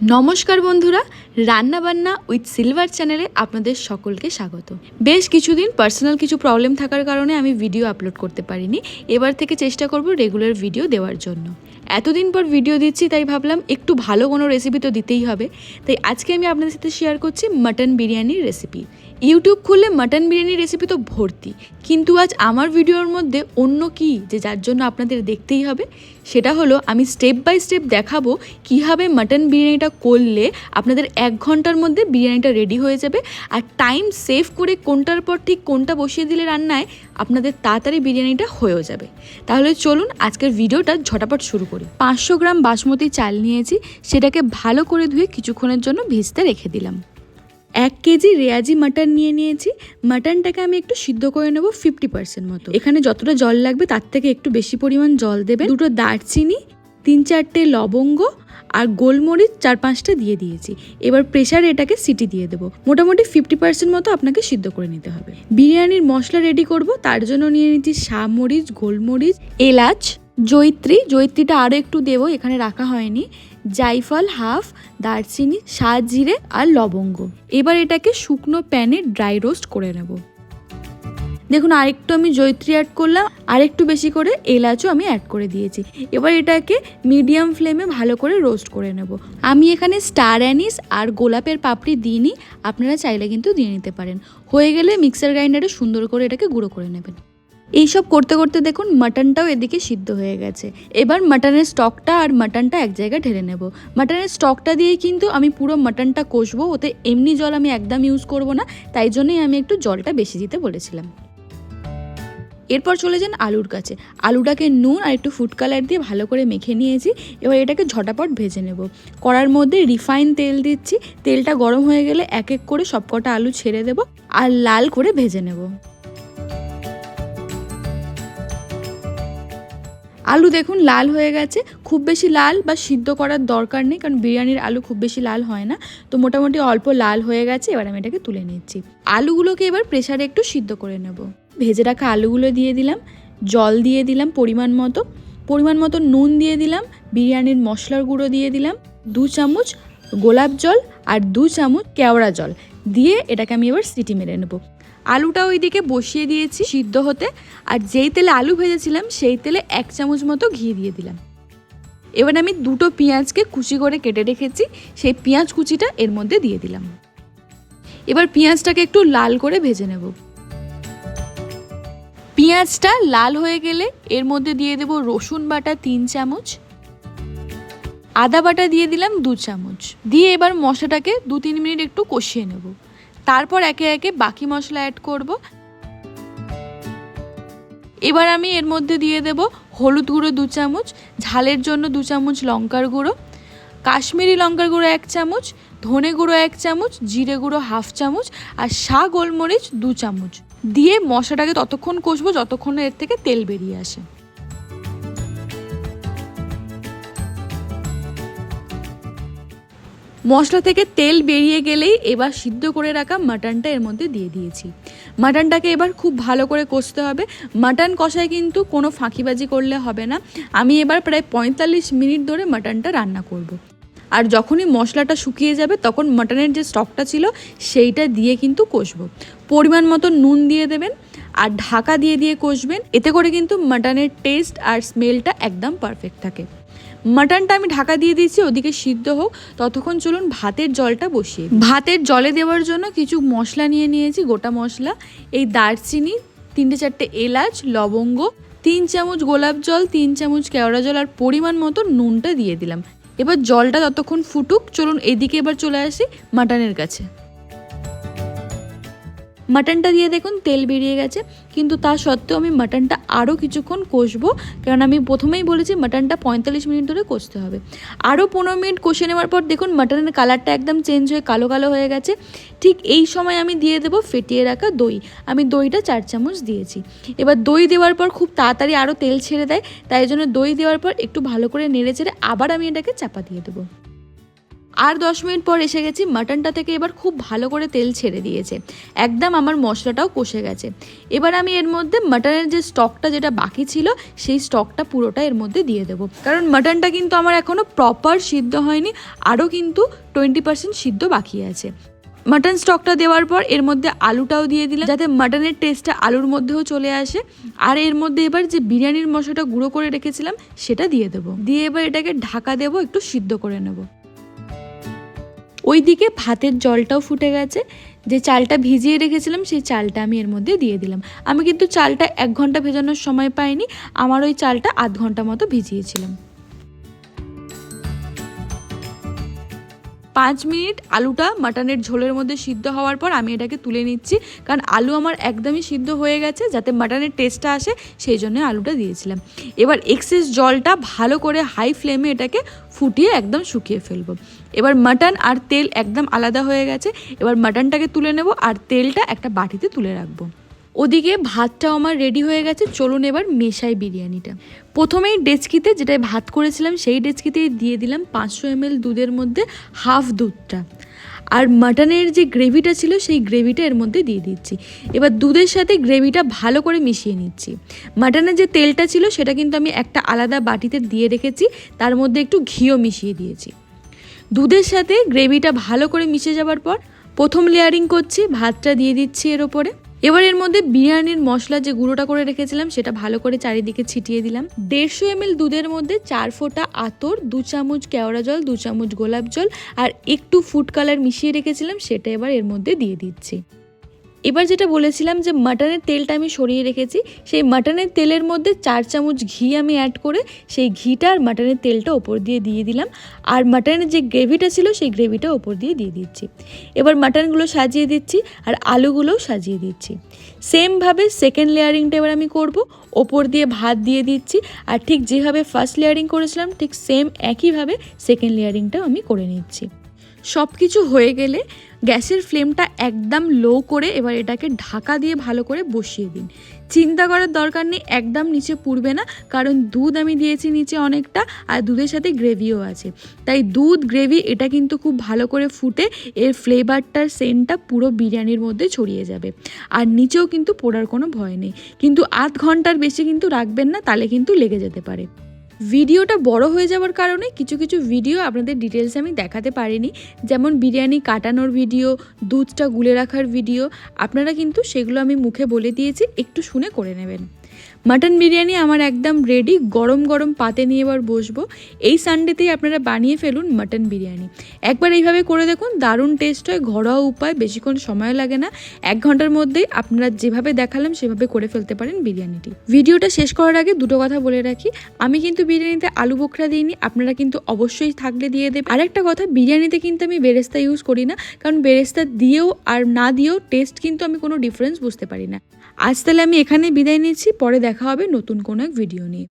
নমস্কার বন্ধুরা রান্নাবান্না উইথ সিলভার চ্যানেলে আপনাদের সকলকে স্বাগত। বেশ কিছুদিন পার্সোনাল কিছু প্রবলেম থাকার কারণে আমি ভিডিও আপলোড করতে পারিনি। এবার থেকে চেষ্টা করব রেগুলার ভিডিও দেওয়ার জন্য। এতদিন পর ভিডিও দিচ্ছি, তাই ভাবলাম একটু ভালো কোনো রেসিপি তো দিতেই হবে। তাই আজকে আমি আপনাদের সাথে শেয়ার করছি মাটন বিরিয়ানির রেসিপি ইউটিউব খুললে মাটন বিরিয়ানি রেসিপি তো ভর্তি। কিন্তু আজ আমার ভিডিওর মধ্যে অন্য কি যে যার জন্য আপনাদের দেখতেই হবে, সেটা হলো আমি স্টেপ বাই স্টেপ দেখাবো কীভাবে মাটন বিরিয়ানিটা করলে আপনাদের এক ঘণ্টার মধ্যে বিরিয়ানিটা রেডি হয়ে যাবে আর টাইম সেভ করে কোনটার পর ঠিক কোনটা বসিয়ে দিলে রান্নায় আপনাদের তাড়াতাড়ি বিরিয়ানিটা হয়েও যাবে। তাহলে চলুন আজকের ভিডিওটা ঝটাপট শুরু করি। পাঁচশো গ্রাম বাসমতি চাল নিয়েছি, সেটাকে ভালো করে ধুয়ে কিছুক্ষণের জন্য ভিজতে রেখে দিলাম। এক কেজি রেয়াজি মাটন নিয়ে নিয়েছি। মাটনটাকে আমি একটু সিদ্ধ করে নেব ফিফটি পার্সেন্ট মতো। এখানে যতটা জল লাগবে তার থেকে একটু বেশি পরিমাণ জল দেবে। দুটো দারচিনি, তিন চারটে লবঙ্গ আর গোলমরিচ চার পাঁচটা দিয়ে দিয়েছি। এবার প্রেশারে এটাকে সিটি দিয়ে দেবো। মোটামুটি ফিফটি পার্সেন্ট মতো আপনাকে সিদ্ধ করে নিতে হবে। বিরিয়ানির মশলা রেডি করব। তার জন্য নিয়ে নিচ্ছি শামরিচ গোলমরিচ, এলাচ জৈত্রী জৈত্রীটা আরও একটু দেবো, এখানে রাখা হয়নি। জাইফল হাফ, দারচিনি সাত জিরে আর লবঙ্গ। এবার এটাকে শুকনো প্যানে ড্রাই রোস্ট করে নেব। দেখুন, আরেকটু আমি জৈত্রী অ্যাড করলাম, আরেকটু বেশি করে এলাচও আমি অ্যাড করে দিয়েছি। এবার এটাকে মিডিয়াম ফ্লেমে ভালো করে রোস্ট করে নেব। আমি এখানে স্টার অ্যানিস আর গোলাপের পাপড়ি দিইনি, আপনারা চাইলে কিন্তু দিয়ে নিতে পারেন। হয়ে গেলে মিক্সার গ্রাইন্ডারে সুন্দর করে এটাকে গুঁড়ো করে নেবেন। এইসব করতে করতে দেখুন মাটনটাও এদিকে সিদ্ধ হয়ে গেছে। এবার মাটনের স্টকটা আর মাটনটা এক জায়গায় ঢেলে নেব। মাটনের স্টকটা দিয়ে কিন্তু আমি পুরো মাটনটা কষবো, ওতে এমনি জল আমি একদম ইউজ করব না, তাই জন্যই আমি একটু জলটা বেশি দিতে বলেছিলাম। এরপর চলে যান আলুর কাছে। আলুটাকে নুন আর একটু ফুড কালার দিয়ে ভালো করে মেখে নিয়েছি, এবার এটাকে ঝটাপট ভেজে নেব। কড়ার মধ্যে রিফাইন তেল দিচ্ছি, তেলটা গরম হয়ে গেলে এক এক করে সবকটা আলু ছেড়ে দেব আর লাল করে ভেজে নেব। আলু দেখুন লাল হয়ে গেছে। খুব বেশি লাল বা সিদ্ধ করার দরকার নেই, কারণ বিরিয়ানির আলু খুব বেশি লাল হয় না। তো মোটামুটি অল্প লাল হয়ে গেছে, এবার আমি এটাকে তুলে নিচ্ছি। আলুগুলোকে এবার প্রেসারে একটু সিদ্ধ করে নেব। ভেজে রাখা আলুগুলো দিয়ে দিলাম, জল দিয়ে দিলাম পরিমাণ মতো। পরিমাণ মতো নুন দিয়ে দিলাম, বিরিয়ানির মশলার গুঁড়ো দিয়ে দিলাম, দু চামচ গোলাপ জল আর দু চামচ কেওড়া জল। দিয়ে এটাকে আমি এবার সিটি মেরে নেব। আলুটা ওইদিকে বসিয়ে দিয়েছি সিদ্ধ হতে, আর যেই তেলে আলু ভেজেছিলাম, সেই তেলে এক চামচ মতো ঘি দিয়ে দিলাম। এবার আমি দুটো পেঁয়াজকে কুচি করে কেটে রেখেছি, সেই পেঁয়াজ কুচিটা এর মধ্যে দিয়ে দিলাম। এবার পেঁয়াজটাকে একটু লাল করে ভেজে নেব। পেঁয়াজটা লাল হয়ে গেলে এর মধ্যে দিয়ে দেব রসুন বাটা তিন চামচ আদা বাটা দিয়ে দিলাম দু চামচ। দিয়ে এবার মশলাটাকে দু তিন মিনিট একটু কষিয়ে নেব। তারপর একে একে বাকি মশলা অ্যাড করব। এবার আমি এর মধ্যে দিয়ে দেব হলুদ গুঁড়ো দু চামচ, ঝালের জন্য দু চামচ লঙ্কার গুঁড়ো, কাশ্মীরি লঙ্কার গুঁড়ো এক চামচ, ধনে গুঁড়ো এক চামচ, জিরে গুঁড়ো হাফ চামচ আর শা গোলমরিচ দু চামচ। দিয়ে মশলাটাকে ততক্ষণ কষবো যতক্ষণ এর থেকে তেল বেরিয়ে আসে। মশলা থেকে তেল বেরিয়ে গেলেই এবার সিদ্ধ করে রাখা মাটনটা এর মধ্যে দিয়ে দিয়েছি। মাটনটাকে এবার খুব ভালো করে কষতে হবে। মাটন কষায় কিন্তু কোনো ফাঁকিবাজি করলে হবে না। আমি এবার প্রায় পঁয়তাল্লিশ মিনিট ধরে মাটনটা রান্না করব। আর যখনই মশলাটা শুকিয়ে যাবে তখন মাটনের যে স্টকটা ছিল সেইটা দিয়ে কিন্তু কষবো। পরিমাণ মতো নুন দিয়ে দেবেন আর ঢাকা দিয়ে দিয়ে কষবেন। এতে করে কিন্তু মাটনের টেস্ট আর স্মেলটা একদম পারফেক্ট থাকে। মাটনটা আমি ঢাকা দিয়ে দিয়েছি, ওদিকে সিদ্ধ হোক। ততক্ষণ চলুন ভাতের জলটা বসিয়ে ভাতের জলে দেওয়ার জন্য কিছু মশলা নিয়ে নিয়েছি, গোটা মশলা। এই দারচিনি, তিনটে চারটে এলাচ, লবঙ্গ, তিন চামচ গোলাপ জল, তিন চামচ কেওড়া জল আর পরিমাণ মতো নুনটা দিয়ে দিলাম। এবার জলটা ততক্ষণ ফুটুক। চলুন এদিকে এবার চলে আসি মাটনের কাছে। মাটনটা দিয়ে দেখুন, তেল বেরিয়ে গেছে। কিন্তু তা সত্ত্বেও আমি মাটনটা আরও কিছুক্ষণ কষবো। কারণ আমি প্রথমেই বলেছি মাটনটা পঁয়তাল্লিশ মিনিট ধরে কষতে হবে। আরও পনেরো মিনিট কষে নেওয়ার পর দেখুন, মাটনের কালারটা একদম চেঞ্জ হয়ে কালো কালো হয়ে গেছে। ঠিক এই সময় আমি দিয়ে দেবো ফেটিয়ে রাখা দই। আমি দইটা চার চামচ দিয়েছি। এবার দই দেওয়ার পর খুব তাড়াতাড়ি আরও তেল ছেড়ে দেয়। তাই জন্য দই দেওয়ার পর একটু ভালো করে নেড়ে চেড়ে আবার আমি এটাকে চাপা দিয়ে দেবো। আর দশ মিনিট পর এসে গেছি মাটনটা থেকে এবার খুব ভালো করে তেল ছেড়ে দিয়েছে। একদম আমার মশলাটাও কষে গেছে। এবার আমি এর মধ্যে মাটনের যে স্টকটা যেটা বাকি ছিল, সেই স্টকটা পুরোটা এর মধ্যে দিয়ে দেবো। কারণ মাটনটা কিন্তু আমার এখনও প্রপার সিদ্ধ হয়নি, আরও কিন্তু টোয়েন্টি পার্সেন্ট সিদ্ধ বাকি আছে। মাটন স্টকটা দেওয়ার পর এর মধ্যে আলুটাও দিয়ে দিলাম, যাতে মাটনের টেস্টটা আলুর মধ্যেও চলে আসে। আর এর মধ্যে এবার যে বিরিয়ানির মশলাটা গুঁড়ো করে রেখেছিলাম, সেটা দিয়ে দেবো। দিয়ে এবার এটাকে ঢাকা দেবো, একটু সিদ্ধ করে নেব। ওইদিকে ভাতের জলটাও ফুটে গেছে। যে চালটা ভিজিয়ে রেখেছিলাম, সেই চালটা আমি এর মধ্যে দিয়ে দিলাম। আমি কিন্তু চালটা এক ঘণ্টা ভেজানোর সময় পাইনি, আমার ওই চালটা আধ ঘণ্টা মতো ভিজিয়েছিলাম। পাঁচ মিনিট আলুটা মাটনের ঝোলের মধ্যে সিদ্ধ হওয়ার পর আমি এটাকে তুলে নিচ্ছি, কারণ আলু আমার একদমই সিদ্ধ হয়ে গেছে, যাতে মাটনের টেস্টটা আসে, সেই জন্য আলুটা দিয়েছিলাম। এবার এক্সেস জলটা ভালো করে হাই ফ্লেমে এটাকে ফুটিয়ে একদম শুকিয়ে ফেলব। এবার মাটন আর তেল একদম আলাদা হয়ে গেছে। এবার মাটনটাকে তুলে নেব আর তেলটা একটা বাটিতে তুলে রাখব। ওদিকে ভাতটাও আমার রেডি হয়ে গেছে, চলুন এবার মেশাই বিরিয়ানিটা। প্রথমেই ডেচকিতে যেটায় ভাত করেছিলাম, সেই ডেচকিতেই দিয়ে দিলাম পাঁচশো এমএল দুধের মধ্যে হাফ দুধটা। আর মাটনের যে গ্রেভিটা ছিল, সেই গ্রেভিটা এর মধ্যে দিয়ে দিচ্ছি। এবার দুধের সাথে গ্রেভিটা ভালো করে মিশিয়ে নিচ্ছি। মাটনের যে তেলটা ছিল, সেটা কিন্তু আমি একটা আলাদা বাটিতে দিয়ে রেখেছি, তার মধ্যে একটু ঘিও মিশিয়ে দিয়েছি। দুধের সাথে গ্রেভিটা ভালো করে মিশে যাবার পর প্রথম লেয়ারিং করছি, ভাতটা দিয়ে দিচ্ছি এর ওপরে। এবার এর মধ্যে বিরিয়ানির মশলা যে গুঁড়োটা করে রেখেছিলাম, সেটা ভালো করে চারিদিকে ছিটিয়ে দিলাম। দেড়শো এম দুধের মধ্যে চার ফোঁটা আতর, দু চামচ কেওড়া জল, দু চামচ গোলাপ জল আর একটু ফুড কালার মিশিয়ে রেখেছিলাম, সেটা এবার এর মধ্যে দিয়ে দিচ্ছি। এবার যেটা বলেছিলাম যে মাটনের তেলটা আমি সরিয়ে রেখেছি, সেই মাটনের তেলের মধ্যে চার চামচ ঘি আমি অ্যাড করে সেই ঘিটা আর মাটনের তেলটা ওপর দিয়ে দিয়ে দিলাম। আর মাটনের যে গ্রেভিটা ছিল, সেই গ্রেভিটা ওপর দিয়ে দিয়ে দিচ্ছি। এবার মাটনগুলো সাজিয়ে দিচ্ছি আর আলুগুলোও সাজিয়ে দিচ্ছি। সেমভাবে সেকেন্ড লেয়ারিংটা এবার আমি করব। ওপর দিয়ে ভাত দিয়ে দিচ্ছি আর ঠিক যেভাবে ফার্স্ট লেয়ারিং করেছিলাম, ঠিক সেম একইভাবে সেকেন্ড লেয়ারিংটাও আমি করে নিচ্ছি। সব কিছু হয়ে গেলে গ্যাসের ফ্লেমটা একদম লো করে এবার এটাকে ঢাকা দিয়ে ভালো করে বসিয়ে দিন। চিন্তা করার দরকার নেই, একদম নিচে পুড়বে না, কারণ দুধ আমি দিয়েছি নিচে অনেকটা আর দুধের সাথে গ্রেভিও আছে। তাই দুধ গ্রেভি এটা কিন্তু খুব ভালো করে ফুটে এর ফ্লেভারটার সেন্টটা পুরো বিরিয়ানির মধ্যে ছড়িয়ে যাবে। আর নিচেও কিন্তু পোড়ার কোনো ভয় নেই। কিন্তু আধ ঘণ্টার বেশি কিন্তু রাখবেন না, তাহলে কিন্তু লেগে যেতে পারে। ভিডিওটা বড় হয়ে যাওয়ার কারণে কিছু কিছু ভিডিও আপনাদের ডিটেলস আমি দেখাতে পারিনি। যেমন বিরিয়ানি কাটানোর ভিডিও, দুধটা গুলে রাখার ভিডিও, আপনারা কিন্তু সেগুলো আমি মুখে বলে দিয়েছি, একটু শুনে করে নেবেন। মাটন বিরিয়ানি আমার একদম রেডি গরম গরম পাতে নিয়ে এবার বসবো। এই সানডেতেই আপনারা বানিয়ে ফেলুন মাটন বিরিয়ানি একবার এইভাবে করে দেখুন, দারুণ টেস্ট হয়, ঘরোয়া উপায়, বেশিক্ষণ সময় লাগে না। এক ঘণ্টার মধ্যেই আপনারা যেভাবে দেখালাম, সেভাবে করে ফেলতে পারেন বিরিয়ানিটি ভিডিওটা শেষ করার আগে দুটো কথা বলে রাখি। আমি কিন্তু বিরিয়ানিতে আলু বোখরা দিইনি, আপনারা কিন্তু অবশ্যই থাকলে দিয়ে দেবেন। আরেকটা কথা বিরিয়ানিতে কিন্তু আমি বেরেস্তা ইউজ করি না, কারণ বেরেস্তা দিয়েও আর না দিয়েও টেস্ট কিন্তু আমি কোনো ডিফারেন্স বুঝতে পারি না। আজ তাহলে আমি এখানেই বিদায় নিচ্ছি পরে দেখা হবে নতুন কোনো এক ভিডিও নিয়ে।